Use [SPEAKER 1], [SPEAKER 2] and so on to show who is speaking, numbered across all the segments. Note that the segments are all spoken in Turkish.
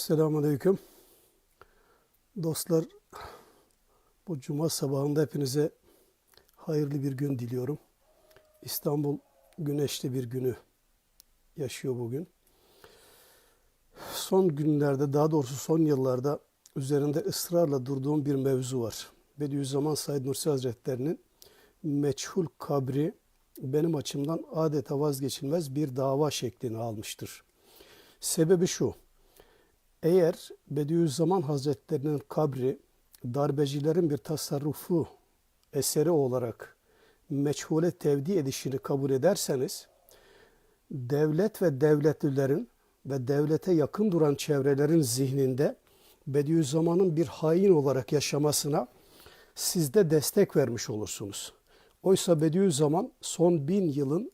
[SPEAKER 1] Selamun Aleyküm. Dostlar, bu cuma sabahında hepinize hayırlı bir gün diliyorum. İstanbul güneşli bir günü yaşıyor bugün. Son günlerde, daha doğrusu son yıllarda üzerinde ısrarla durduğum bir mevzu var. Bediüzzaman Said Nursi Hazretleri'nin meçhul kabri benim açımdan adeta vazgeçilmez bir dava şeklini almıştır. Sebebi şu, eğer Bediüzzaman Hazretlerinin kabri darbecilerin bir tasarrufu eseri olarak meçhule tevdi edişini kabul ederseniz, devlet ve devletlilerin ve devlete yakın duran çevrelerin zihninde Bediüzzaman'ın bir hain olarak yaşamasına siz de destek vermiş olursunuz. Oysa Bediüzzaman son bin yılın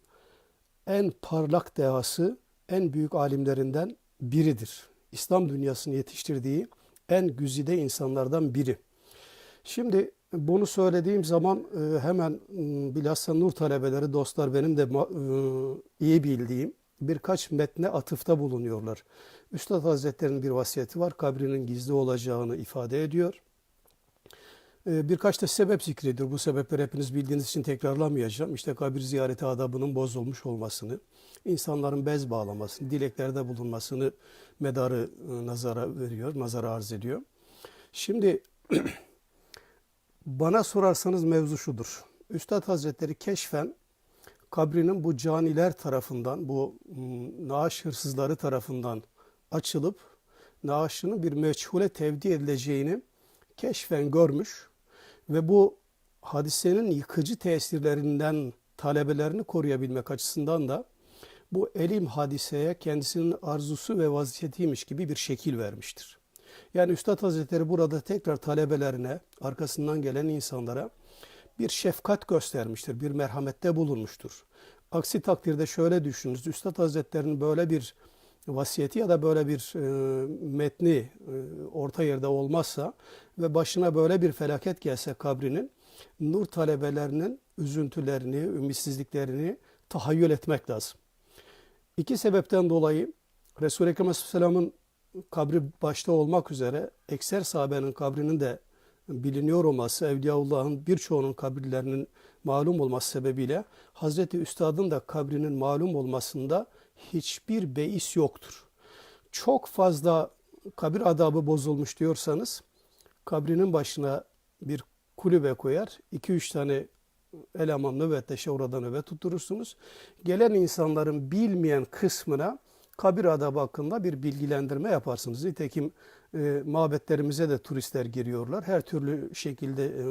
[SPEAKER 1] en parlak dehası, en büyük alimlerinden biridir. İslam dünyasını yetiştirdiği en güzide insanlardan biri. Şimdi bunu söylediğim zaman e, hemen m, bilhassa nur talebeleri, dostlar benim de e, iyi bildiğim birkaç metne atıfta bulunuyorlar. Üstad Hazretleri'nin bir vasiyeti var. Kabrinin gizli olacağını ifade ediyor. E, Birkaç da sebep zikrediyor. Bu sebepleri hepiniz bildiğiniz için tekrarlamayacağım. İşte kabir ziyareti adabının bozulmuş olmasını, insanların bez bağlamasını, dileklerde bulunmasını medarı e, nazara veriyor, nazara arz ediyor. Şimdi bana sorarsanız mevzu şudur. Üstad Hazretleri keşfen kabrinin bu caniler tarafından, bu naaş hırsızları tarafından açılıp naaşının bir meçhule tevdi edileceğini keşfen görmüş ve bu hadisenin yıkıcı tesirlerinden talebelerini koruyabilmek açısından da bu elim hadiseye kendisinin arzusu ve vaziyetiymiş gibi bir şekil vermiştir. Yani Üstad Hazretleri burada tekrar talebelerine, arkasından gelen insanlara bir şefkat göstermiştir, bir merhamette bulunmuştur. Aksi takdirde şöyle düşününüz, Üstad Hazretleri'nin böyle bir vasiyeti ya da böyle bir e, metni e, orta yerde olmazsa ve başına böyle bir felaket gelse kabrinin, nur talebelerinin üzüntülerini, ümitsizliklerini tahayyül etmek lazım. İki sebepten dolayı Resul-i Ekrem Aleyhisselam'ın kabri başta olmak üzere ekser sahabenin kabrinin de biliniyor olması, Evliyaullah'ın birçoğunun kabirlerinin malum olması sebebiyle Hazreti Üstad'ın da kabrinin malum olmasında hiçbir beis yoktur. Çok fazla kabir adabı bozulmuş diyorsanız kabrinin başına bir kulübe koyar, 2-3 tane eleman nöbetleşe orada nöbet tutturursunuz. Gelen insanların bilmeyen kısmına kabir adabı hakkında bir bilgilendirme yaparsınız. Nitekim e, mabetlerimize de turistler giriyorlar. Her türlü şekilde e,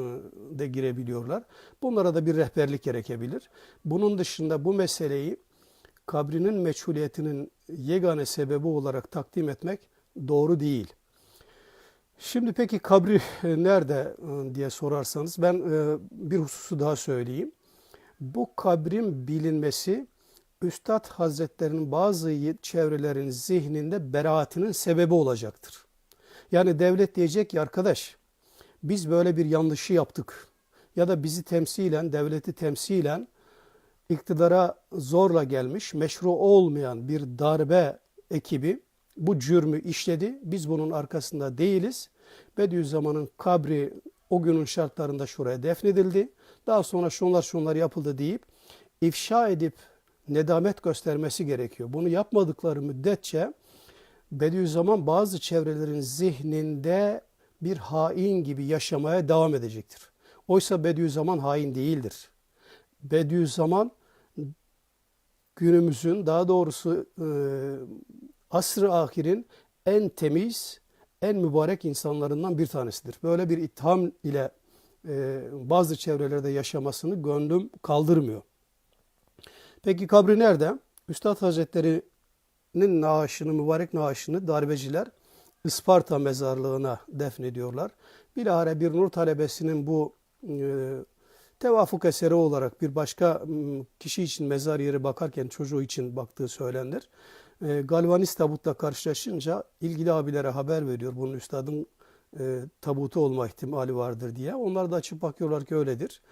[SPEAKER 1] de girebiliyorlar. Bunlara da bir rehberlik gerekebilir. Bunun dışında bu meseleyi kabrinin meçhuliyetinin yegane sebebi olarak takdim etmek doğru değil. Şimdi peki kabri e, nerede e, diye sorarsanız ben e, bir hususu daha söyleyeyim. Bu kabrin bilinmesi Üstad Hazretlerinin bazı çevrelerin zihninde beraatinin sebebi olacaktır. Yani devlet diyecek ki arkadaş biz böyle bir yanlışı yaptık ya da bizi temsilen, devleti temsilen iktidara zorla gelmiş, meşru olmayan bir darbe ekibi bu cürmü işledi. Biz bunun arkasında değiliz. Bediüzzaman'ın kabri o günün şartlarında şuraya defnedildi. Daha sonra şunlar şunlar yapıldı deyip ifşa edip nedamet göstermesi gerekiyor. Bunu yapmadıkları müddetçe Bediüzzaman bazı çevrelerin zihninde bir hain gibi yaşamaya devam edecektir. Oysa Bediüzzaman hain değildir. Bediüzzaman günümüzün daha doğrusu e, asr-ı ahirin en temiz, en mübarek insanlarından bir tanesidir. Böyle bir itham ile e, bazı çevrelerde yaşamasını gönlüm kaldırmıyor. Peki kabri nerede? Üstad Hazretleri'nin naaşını, mübarek naaşını darbeciler Isparta mezarlığına defnediyorlar. Bilahare bir nur talebesinin bu e, tevafuk eseri olarak bir başka kişi için mezar yeri bakarken çocuğu için baktığı söylenir. Galvanist tabutla karşılaşınca ilgili abilere haber veriyor. Bunun üstadın e, tabutu olma ihtimali vardır diye. Onlar da açıp bakıyorlar ki öyledir.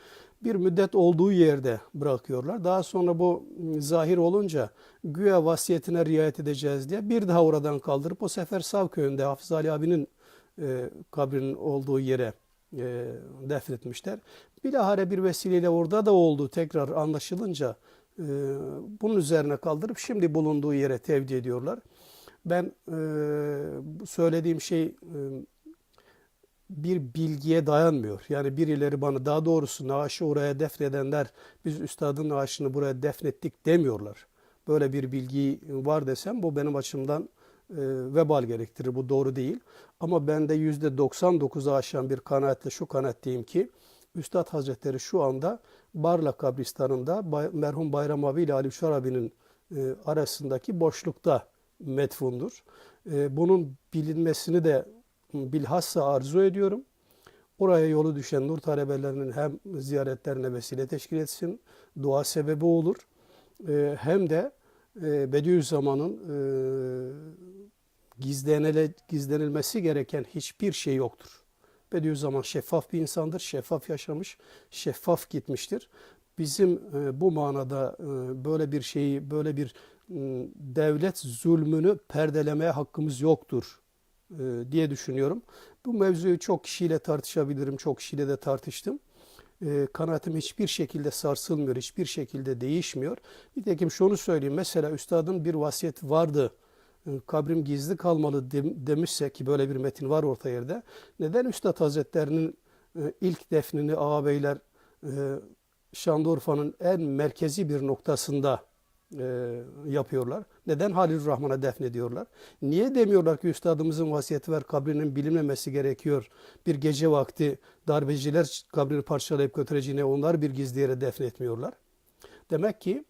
[SPEAKER 1] bir müddet olduğu yerde bırakıyorlar. Daha sonra bu zahir olunca güya vasiyetine riayet edeceğiz diye bir daha oradan kaldırıp o sefer Savköy'ünde Hafız Ali abinin e, kabrinin olduğu yere e, defnetmişler. Bilahare bir vesileyle orada da oldu tekrar anlaşılınca e, bunun üzerine kaldırıp şimdi bulunduğu yere tevdi ediyorlar. Ben e, söylediğim şey e, bir bilgiye dayanmıyor. Yani birileri bana daha doğrusu naaşı oraya defnedenler biz üstadın naaşını buraya defnettik demiyorlar. Böyle bir bilgi var desem bu benim açımdan vebal gerektirir. Bu doğru değil. Ama ben de yüzde 99'u aşan bir kanaatle şu kanaatteyim ki Üstad Hazretleri şu anda Barla kabristanında merhum Bayram abi ile Ali Uşar abinin e, arasındaki boşlukta metfundur. E, bunun bilinmesini de bilhassa arzu ediyorum. Oraya yolu düşen nur talebelerinin hem ziyaretlerine vesile teşkil etsin, dua sebebi olur. E, hem de e, Bediüzzaman'ın e, gizlenilmesi gereken hiçbir şey yoktur. Bediüzzaman şeffaf bir insandır, şeffaf yaşamış, şeffaf gitmiştir. Bizim e, bu manada e, böyle bir şeyi, böyle bir devlet zulmünü perdelemeye hakkımız yoktur e, diye düşünüyorum. Bu mevzuyu çok kişiyle tartışabilirim, çok kişiyle de tartıştım. E, kanaatim hiçbir şekilde sarsılmıyor, hiçbir şekilde değişmiyor. Nitekim şunu söyleyeyim, mesela üstadın bir vasiyet vardı, e, kabrim gizli kalmalı dem- demişse ki böyle bir metin var orta yerde. Neden Üstad Hazretlerinin e, ilk defnini ağabeyler e, Şanlıurfa'nın en merkezi bir noktasında e, yapıyorlar? Neden Halil Rahman'a defnediyorlar? Niye demiyorlar ki üstadımızın vasiyeti var kabrinin bilinmemesi gerekiyor. Bir gece vakti darbeciler kabrini parçalayıp götüreceğine onlar bir gizli yere defnetmiyorlar. Demek ki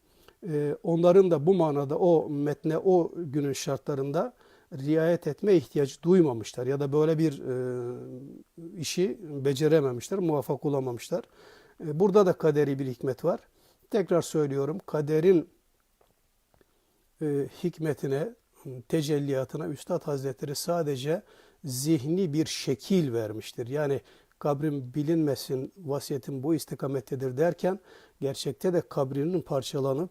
[SPEAKER 1] e, onların da bu manada o metne o günün şartlarında riayet etme ihtiyacı duymamışlar ya da böyle bir e, işi becerememişler, muvaffak olamamışlar. E, burada da kaderi bir hikmet var. Tekrar söylüyorum, kaderin e, hikmetine, tecelliyatına Üstad Hazretleri sadece zihni bir şekil vermiştir. Yani kabrim bilinmesin, vasiyetim bu istikamettedir derken gerçekte de kabrinin parçalanıp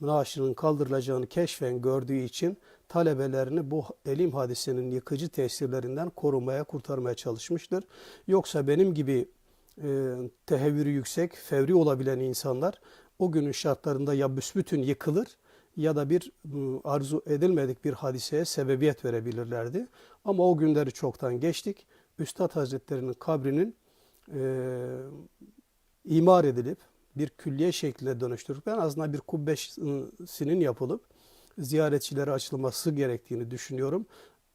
[SPEAKER 1] naaşının kaldırılacağını keşfen gördüğü için talebelerini bu elim hadisenin yıkıcı tesirlerinden korumaya, kurtarmaya çalışmıştır. Yoksa benim gibi e, tehevvürü yüksek, fevri olabilen insanlar o günün şartlarında ya büsbütün yıkılır ya da bir arzu edilmedik bir hadiseye sebebiyet verebilirlerdi. Ama o günleri çoktan geçtik. Üstad Hazretleri'nin kabrinin e, imar edilip bir külliye şekline dönüştürüp en azından bir kubbesinin yapılıp ziyaretçilere açılması gerektiğini düşünüyorum.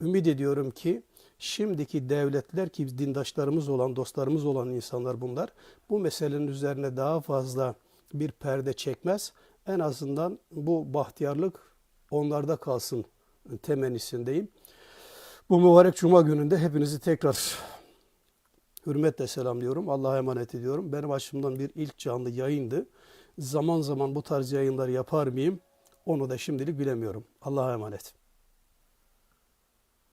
[SPEAKER 1] Ümit ediyorum ki şimdiki devletler ki dindaşlarımız olan, dostlarımız olan insanlar bunlar bu meselenin üzerine daha fazla bir perde çekmez. En azından bu bahtiyarlık onlarda kalsın temennisindeyim. Bu mübarek cuma gününde hepinizi tekrar hürmetle selamlıyorum. Allah'a emanet ediyorum. Benim açımdan bir ilk canlı yayındı. Zaman zaman bu tarz yayınlar yapar mıyım? Onu da şimdilik bilemiyorum. Allah'a emanet.